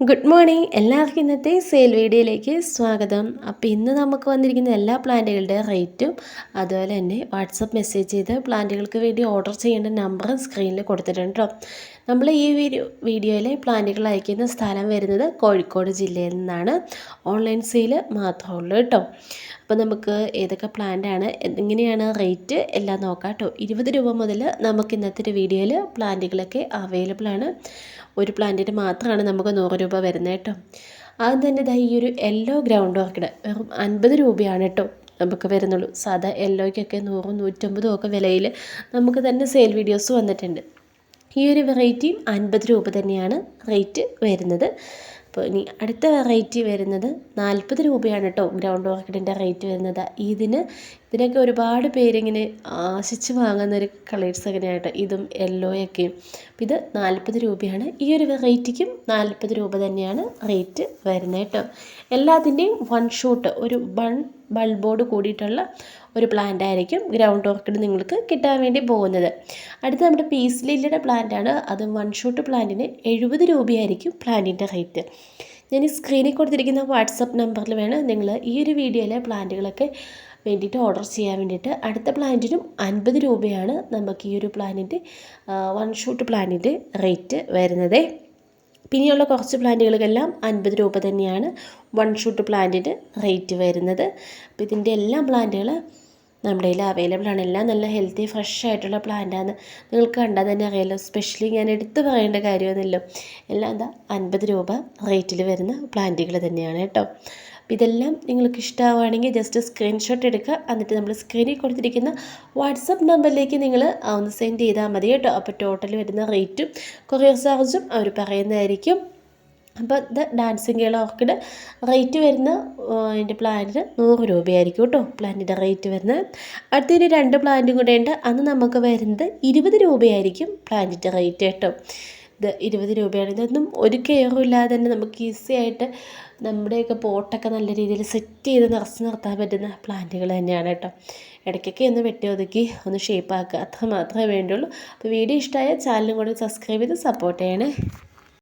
Good morning. എല്ലാവർക്കും ഇന്നത്തെ sale വീഡിയോയിലേക്ക് സ്വാഗതം. അപ്പോൾ ഇന്ന് നമുക്ക് വന്നിരിക്കുന്ന എല്ലാ പ്ലാന്റുകളുടെ റേറ്റും അതുപോലെ തന്നെ വാട്സപ്പ് മെസ്സേജ് ചെയ്ത് പ്ലാന്റുകൾക്ക് വേണ്ടി ഓർഡർ ചെയ്യേണ്ട നമ്പറും സ്ക്രീനിൽ കൊടുത്തിട്ടുണ്ട് നമ്മൾ ഈ വീഡിയോ വീഡിയോയിലെ പ്ലാന്റുകൾ അയക്കുന്ന സ്ഥലം വരുന്നത് കോഴിക്കോട് ജില്ലയിൽ നിന്നാണ്. ഓൺലൈൻ സെയിൽ മാത്രമുള്ളൂ കേട്ടോ. അപ്പോൾ നമുക്ക് ഏതൊക്കെ പ്ലാന്റാണ് എങ്ങനെയാണ് റേറ്റ് എല്ലാം നോക്കാം കേട്ടോ. ഇരുപത് രൂപ മുതൽ നമുക്ക് ഇന്നത്തെ ഒരു വീഡിയോയിൽ പ്ലാന്റുകളൊക്കെ അവൈലബിൾ ആണ്. ഒരു പ്ലാന്റിന് മാത്രമാണ് നമുക്ക് നൂറ് രൂപ വരുന്നത് കേട്ടോ. ആദ്യം തന്നെ ഇതാ ഈ ഒരു യെല്ലോ ഗ്രൗണ്ട് ഓർക്കിഡ് വെറും അൻപത് രൂപയാണ് കേട്ടോ നമുക്ക് വരുന്നുള്ളൂ. സാധാ യെല്ലോയ്ക്കൊക്കെ നൂറും നൂറ്റമ്പതും ഒക്കെ വിലയിൽ നമുക്ക് തന്നെ സെയിൽ വീഡിയോസ് വന്നിട്ടുണ്ട്. ഈ ഒരു വെറൈറ്റിയും അൻപത് രൂപ തന്നെയാണ് റേറ്റ് വരുന്നത്. അപ്പോൾ ഇനി അടുത്ത വെറൈറ്റി വരുന്നത് നാൽപ്പത് രൂപയാണ് കേട്ടോ ഗ്രൗണ്ട് ഓർക്കിഡിന്റെ റേറ്റ് വരുന്നത്. ഇതിന് ഇതിനൊക്കെ ഒരുപാട് പേരിങ്ങനെ ആശിച്ച് വാങ്ങുന്ന ഒരു കളേഴ്സ് അങ്ങനെയായിട്ട് ഇതും യെല്ലോയൊക്കെയും അപ്പോൾ ഇത് നാൽപ്പത് രൂപയാണ്. ഈ ഒരു വെറൈറ്റിക്കും നാൽപ്പത് രൂപ തന്നെയാണ് റേറ്റ് വരുന്നത് കേട്ടോ. എല്ലാത്തിന്റെയും വൺ ഷൂട്ട് ഒരു വൺ ബൾബോട് കൂടിയിട്ടുള്ള ഒരു പ്ലാന്റ് ആയിരിക്കും ഗ്രൗണ്ട് ഓർക്കിഡ് നിങ്ങൾക്ക് കിട്ടാൻ വേണ്ടി പോകുന്നത്. അടുത്ത നമ്മുടെ പീസ് ലില്ലിയുടെ ആണ്. അത് വൺ ഷോട്ട് പ്ലാന്റിന് എഴുപത് രൂപയായിരിക്കും പ്ലാന്റിന്റെ റേറ്റ് ഞാൻ ഈ സ്ക്രീനിൽ കൊടുത്തിരിക്കുന്ന വാട്സപ്പ് നമ്പറിൽ വേണം നിങ്ങൾ ഈ ഒരു വീഡിയോയിലെ പ്ലാന്റുകളൊക്കെ വേണ്ടിയിട്ട് ഓർഡർ ചെയ്യാൻ വേണ്ടിയിട്ട്. അടുത്ത പ്ലാന്റിനും അൻപത് രൂപയാണ് നമുക്ക് ഈ ഒരു പ്ലാനിന്റെ വൺ ഷോട്ട് പ്ലാനിന്റെ റേറ്റ് വരുന്നത്. പിന്നെയുള്ള കുറച്ച് പ്ലാന്റുകൾക്കെല്ലാം അൻപത് രൂപ തന്നെയാണ്. വൺ ഷൂട്ട് പ്ലാന്റിന്റെ റേറ്റ് വരുന്നത്. അപ്പോൾ ഇതിന്റെ എല്ലാ പ്ലാന്റുകൾ നമ്മുടെ കയ്യിൽ അവൈലബിൾ ആണ്. എല്ലാം നല്ല ഹെൽത്തി ഫ്രഷ് ആയിട്ടുള്ള പ്ലാന്റാണ് നിങ്ങൾക്ക് കണ്ടാൽ തന്നെ അറിയാലോ. സ്പെഷ്യലി ഞാൻ എടുത്തു പറയേണ്ട കാര്യമൊന്നുമില്ലോ. എല്ലാം എന്താ അൻപത് രൂപ റേറ്റിൽ വരുന്ന പ്ലാന്റുകൾ തന്നെയാണ് കേട്ടോ. അപ്പോൾ ഇതെല്ലാം നിങ്ങൾക്ക് ഇഷ്ടമാവുകയാണെങ്കിൽ ജസ്റ്റ് സ്ക്രീൻഷോട്ട് എടുക്കുക. എന്നിട്ട് നമ്മൾ സ്ക്രീനിൽ കൊടുത്തിരിക്കുന്ന വാട്സപ്പ് നമ്പറിലേക്ക് നിങ്ങൾ ഒന്ന് സെൻഡ് ചെയ്താൽ മതി കേട്ടോ. അപ്പോൾ ടോട്ടൽ വരുന്ന റേറ്റും കൊറിയർ ചാർജും അവർ പറയുന്നതായിരിക്കും. അപ്പോൾ ഇത് ഡാൻസിങ് ഗേൾ ഓർക്കിഡ് റേറ്റ് വരുന്ന അതിന്റെ പ്ലാന്റിന് നൂറ് രൂപയായിരിക്കും കേട്ടോ. പ്ലാന്റിന്റെ റേറ്റ് വരുന്നത്. അടുത്തൊരു രണ്ട് പ്ലാന്റും കൂടെ ഉണ്ട്. അന്ന് നമുക്ക് വരുന്നത് ഇരുപത് രൂപയായിരിക്കും പ്ലാന്റിന്റെ റേറ്റ് കേട്ടോ. ഇത് ഇരുപത് രൂപയാണ്. ഇതൊന്നും ഒരു കെയറും ഇല്ലാതെ തന്നെ നമുക്ക് ഈസി ആയിട്ട് നമ്മുടെയൊക്കെ പോട്ടൊക്കെ നല്ല രീതിയിൽ സെറ്റ് ചെയ്ത് നിറച്ച് നിർത്താൻ പറ്റുന്ന പ്ലാന്റുകൾ തന്നെയാണ് കേട്ടോ. ഇടയ്ക്കൊക്കെ ഒന്ന് വെട്ടി ഒതുക്കി ഒന്ന് ഷേപ്പ് ആക്കുക അത്ര മാത്രമേ വേണ്ടുള്ളൂ. അപ്പോൾ വീഡിയോ ഇഷ്ടമായ ചാനലും കൂടി സബ്സ്ക്രൈബ് ചെയ്ത് സപ്പോർട്ട് ചെയ്യണേ.